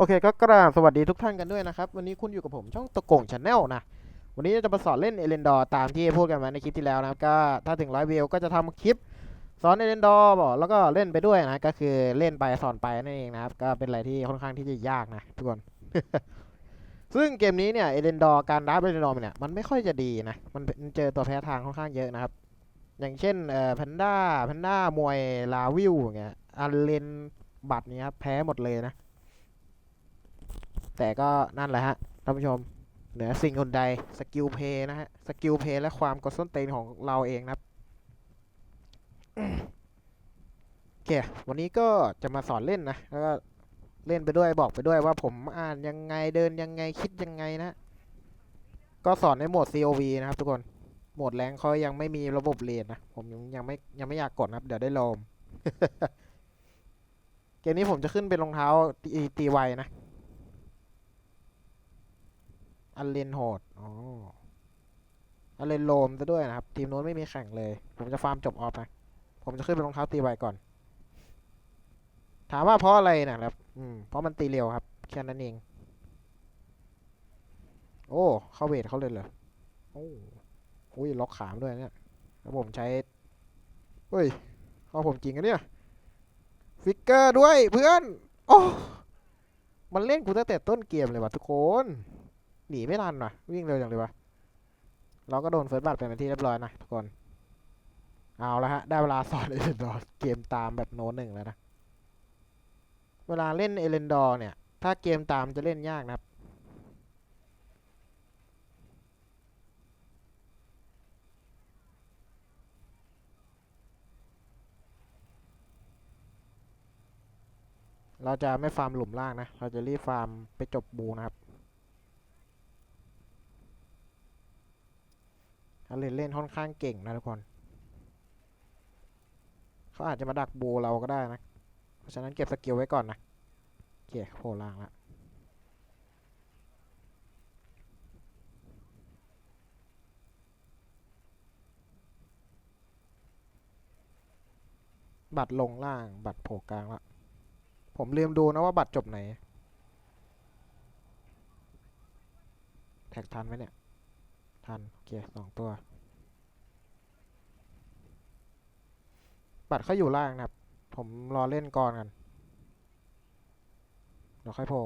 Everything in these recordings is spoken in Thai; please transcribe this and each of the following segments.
โอเคก็กราบสวัสดีทุกท่านกันด้วยนะครับ วันนี้คุณอยู่กับผมช่องตะโกงชาแนลนะ วันนี้จะมาสอนเล่นเอเลนดอร์ตามที่พูดกันมาในคลิปที่แล้วนะครับก็ถ้าถึงร้อยวิวก็จะทำคลิปสอนเอเลนดอร์บอกแล้วก็เล่นไปด้วยนะ ก็คือเล่นไปสอนไปนั่นเองนะครับ ก็เป็นอะไรที่ค่อนข้างที่จะยากนะทุกคน ซึ่งเกมนี้เนี่ยเอเลนดอร์การดับเอเลนดอร์เนี่ยมันไม่ค่อยจะดีนะมันเจอตัวแพ้ทางค่อนข้างเยอะนะครับ อย่างเช่นเอ่อแพนด้าแพนด้ามวยลาวิวอย่างเงี้ยอันเลนบัตรเนี้ยครับแพ้หมดเลยนะ แต่ก็นั่นแหละฮะท่านผู้ชม เหนือสิ่งอื่นใดสกิลเพย์นะฮะสกิลเพย์และความกดส้นเตีนของเราเองนะครับโอเควันนี้ก็จะมาสอนเล่นนะแล้วก็เล่นไปด้วยบอกไปด้วยว่าผมอ่านยังไงเดินยังไงคิดยังไงนะ ก็สอนในโหมด COV นะครับทุกคนโหมดแรงเขายังไม่มีระบบเรียนนะ ผมยังยังไม่ยังไม่อยากกดนะครับ เดี๋ยวได้ลมเกมนี้ผมจะขึ้นเป็นรองเท้าตีตีไวนะ อันเลนโหดอ๋ออันเลนโลมซะด้วยนะครับ ทีมโน้นไม่มีแข่งเลย ผมจะฟาร์มจบออฟนะผมจะขึ้นเป็นรองเท้าตีไวก่อน ถามว่าเพราะอะไรนะครับ อืม เพราะมันตีเร็วครับ แค่นั้นเอง โอ้ เข้าเวทเขาเลยเหรอ โอ้อุ้ยล็อกขามด้วยเนี่ยแล้วผมใช้เฮ้ย เข้าผมจริงอะเนี่ย ฟิกเกอร์ด้วยเพื่อน โอ้ มันเล่นกูตั้งแต่ต้นเกมเลยว่ะทุกคน หนีไม่ทันว่ะ วิ่งเร็วอย่างเลยวะเราก็โดนเฟิร์สบัตเป็นที่เรียบร้อยนะทุกคน เอาละฮะ ได้เวลาสอนเอเลนดอร์เกมตามแบบโน้หนึ่งแล้วนะ เวลาเล่นเอเลนดอร์เนี่ย ถ้าเกมตามจะเล่นยากนะครับเราจะไม่ฟาร์มหลุมล่างนะ เราจะรีบฟาร์มไปจบบูนะครับ เขาเล่นเล่นค่อนข้างเก่งนะทุกคน เขาอาจจะมาดักบูเราก็ได้นะ เพราะฉะนั้นเก็บสกิลไว้ก่อนนะโอเคโผล่ล่างละบัตรลงล่างบัตรโผล่กลางละผมลืมดูนะว่าบัตรจบไหน แท็กทันไหมเนี่ย ทัน โอเคสองตัว บัตรเขาอยู่ล่างนะครับ ผมรอเล่นก่อนกัน เดี๋ยวค่อยโผล่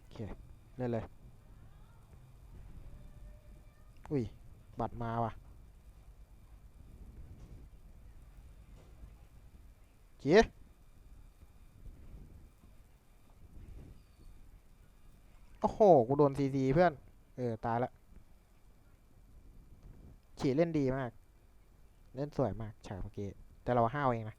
โอเค เล่นเลย อุ้ย บัตรมาว่ะเจ๊ โอ้โห กูโดนซีซีเพื่อน เออ ตายละ ฉีเล่นดีมาก เล่นสวยมาก ฉากเมื่อกี้ แต่เราห้าวเองนะ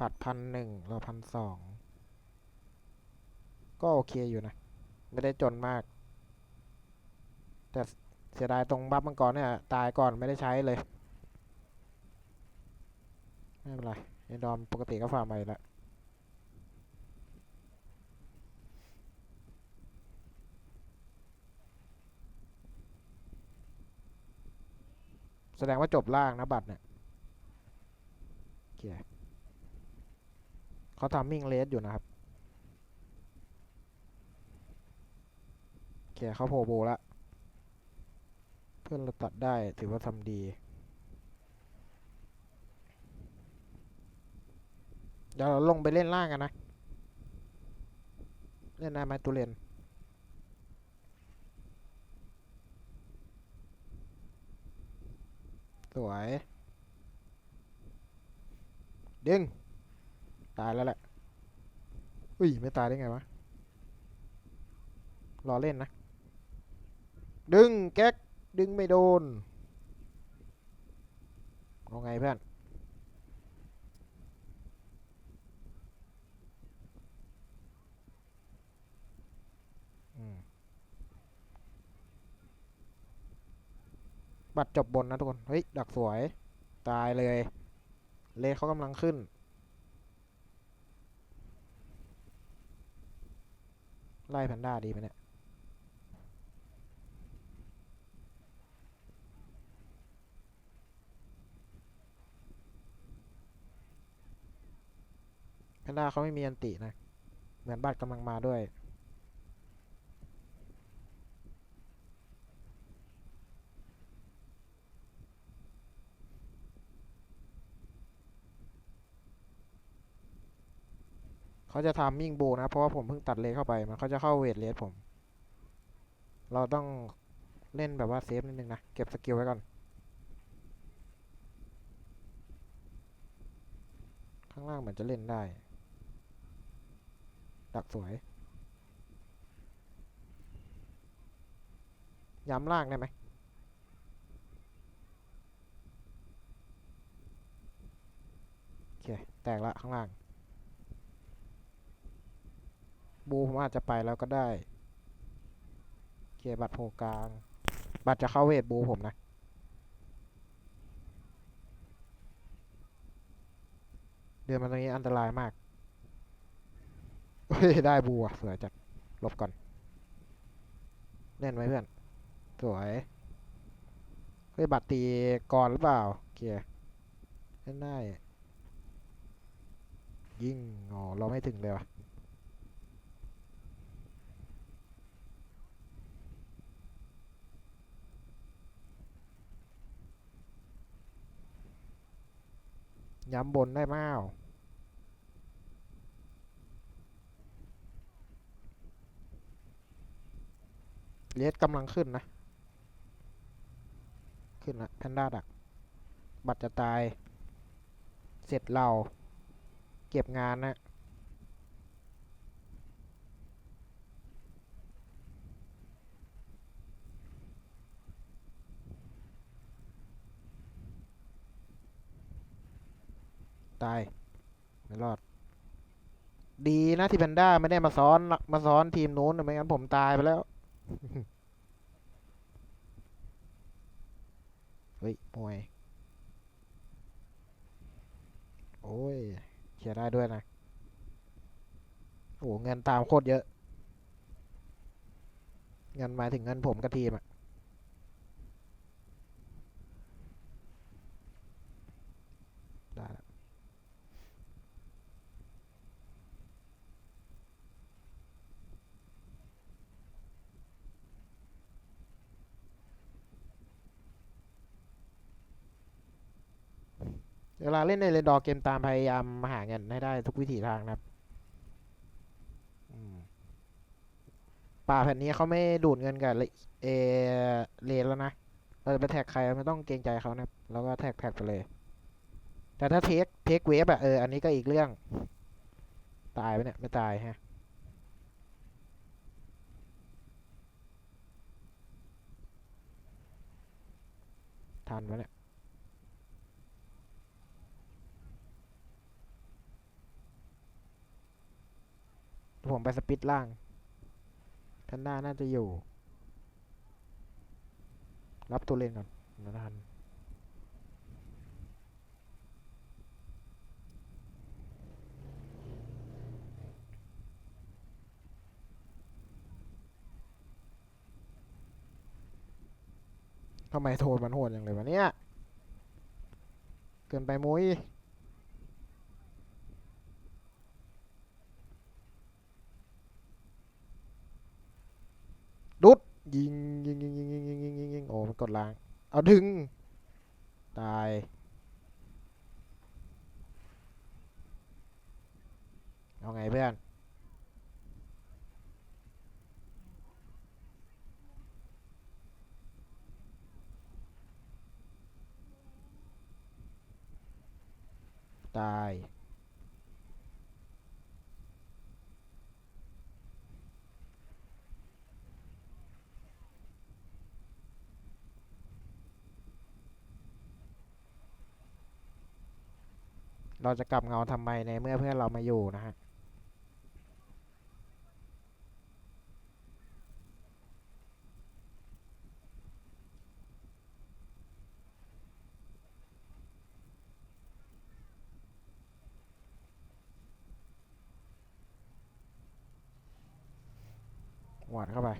ปัดพันหนึ่งเราพันสอง ก็โอเคอยู่นะ ไม่ได้จนมาก แต่เสียดายตรงบัฟมังกรเนี่ย ตายก่อนไม่ได้ใช้เลย ไม่เป็นไร เอนดอมปกติก็ฟาร์มไปแล้วแสดงว่าจบล่างนะบัตรเนี่ยโอเคเขาทำมิ่งเลสอยู่นะครับโอเคเขาโผล่โบละเพื่อนเราตัดได้ถือว่าทำดี เดี๋ยวเราลงไปเล่นล่างกันนะ เล่นได้ไหมตุเรนสวย ดึง ตายแล้วแหละ อุ้ย ไม่ตายได้ไงวะ รอเล่นนะ ดึง แก๊ก ดึงไม่โดนเอาไงเพื่อน บัตรจบบนนะทุกคน เฮ้ย ดักสวย ตายเลย เลทเขากำลังขึ้น ไล่แพนด้าดีไหมเนี่ยแพนด้าเขาไม่มีอันตินะ เหมือนบัตรกำลังมาด้วย เขาจะทำมิ่งบูนะเพราะว่าผมเพิ่งตัดเลนเข้าไป มันเขาจะเข้าเวทเลสผม เราต้องเล่นแบบว่าเซฟนิดนึงนะ เก็บสกิลไว้ก่อน ข้างล่างเหมือนจะเล่นได้ ดักสวย ย้ำล่างได้ไหมโอเค แตกละข้างล่าง บูผมอาจจะไปแล้วก็ได้โอเคบัตรโผกลาง บัตรจะเข้าเวทบูผมนะเดินมาตรงนี้อันตรายมากเฮ้ยได้บูอะสวยจัดลบก่อนเล่นไว้เพื่อน สวย เฮ้ย บัตรตีก่อนหรือเปล่าโอเคเล่นได้ ยิงอ๋อเราไม่ถึงเลยวะ ย้ำบนได้มาเลสกำลังขึ้นนะ ขึ้นละแพนด้าดัก บัตรจะตาย เสร็จเรา เก็บงานนะ ตาย ไม่รอด ดีนะที่แพนด้าไม่ได้มาซ้อนมาซ้อนทีมนู้นไม่งั้นผมตายไปแล้ว เฮ้ยมวย โอ้ยเชียร์ได้ด้วยนะ โอ้เงินตามโคตรเยอะ เงินมาถึงเงินผมกับทีมอะ เวลาเล่นในเรนดอร์เกมตามพยายามหาเงินให้ได้ทุกวิถีทางนะครับป่าแผ่นนี้เขาไม่ดูดเงินกับเอเลนแล้วนะ เราจะไปแท็กใครไม่ต้องเกรงใจเขานะครับแล้วก็แท็กแท็กไปเลย แต่ถ้าเทคเทคเวฟอะเออ อันนี้ก็อีกเรื่อง ตายไปเนี่ย ไม่ตายฮะทันไหมเนี่ย ผมไปสปิดล่างแพนด้าน่าจะอยู่ รับตัวเล่นก่อนนะทันทำไมโทนมันโหดอย่างเลยวะเนี่ย เกินไปมุ้ย ดล้าง เอาดึง ตาย เอาไงเพื่อน ตาย เราจะกลับเงาทำไมในเมื่อเพื่อนเรามาอยู่นะฮะหวานเข้าไป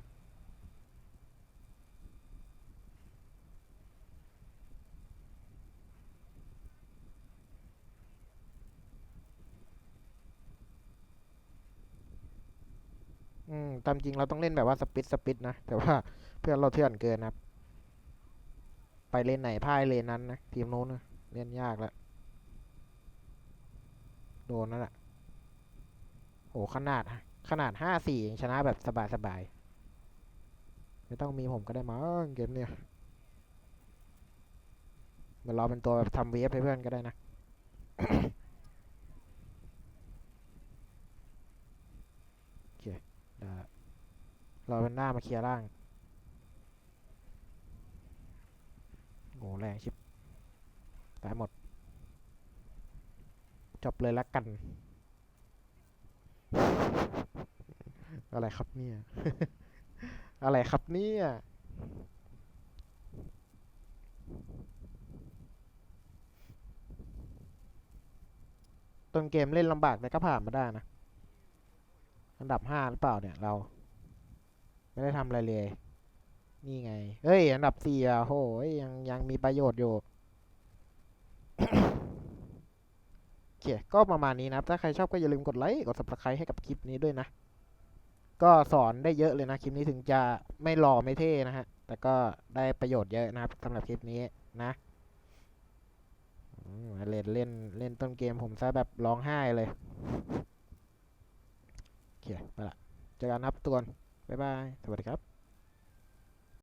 ต ตามจริงเราต้องเล่นแบบว่าสปิดสปิดนะ แต่ว่าเพื่อนเราเถื่อนเกินนับไปเลนไหนพ่ายเลนนั้นนะทีมโน้นนะเล่นยากแล้วโดนนั่นแหละโหขนาด ขนาดห้าสี่ยังชนะแบบสบายสบายไม่ต้องมีผมก็ได้มั้งเกมเนี่ยเดี๋ยวเราเป็นตัวแบบทำเวฟให้เพื่อนก็ได้นะ โอเคได้ละ เราเป็นหน้ามาเคลียร์ร่างโอ้แรงชิบตายหมด จบเลยละกัน อะไรครับเนี่ย อะไรครับเนี่ยต้นเกมเล่นลำบากแต่ก็ผ่านมาได้นะ อันดับห้าหรือเปล่าเนี่ยเรา ไม่ได้ทำอะไรเลย นี่ไง เฮ้ย อันดับสี่อะโหยยังยังมีประโยชน์อยู่โอเคก็ประมาณนี้นะครับถ้าใครชอบก็อย่าลืมกดไลค์ กด subscribe ให้กับคลิปนี้ด้วยนะ ก็สอนได้เยอะเลยนะ คลิปนี้ถึงจะไม่หล่อไม่เท่นะฮะ แต่ก็ได้ประโยชน์เยอะนะครับสำหรับคลิปนี้นะเล่นเล่นเล่นต้นเกมผมซะแบบร้องไห้เลย โอเค ไปละเจอกันครับทุกคน บ๊ายบาย สวัสดีครับ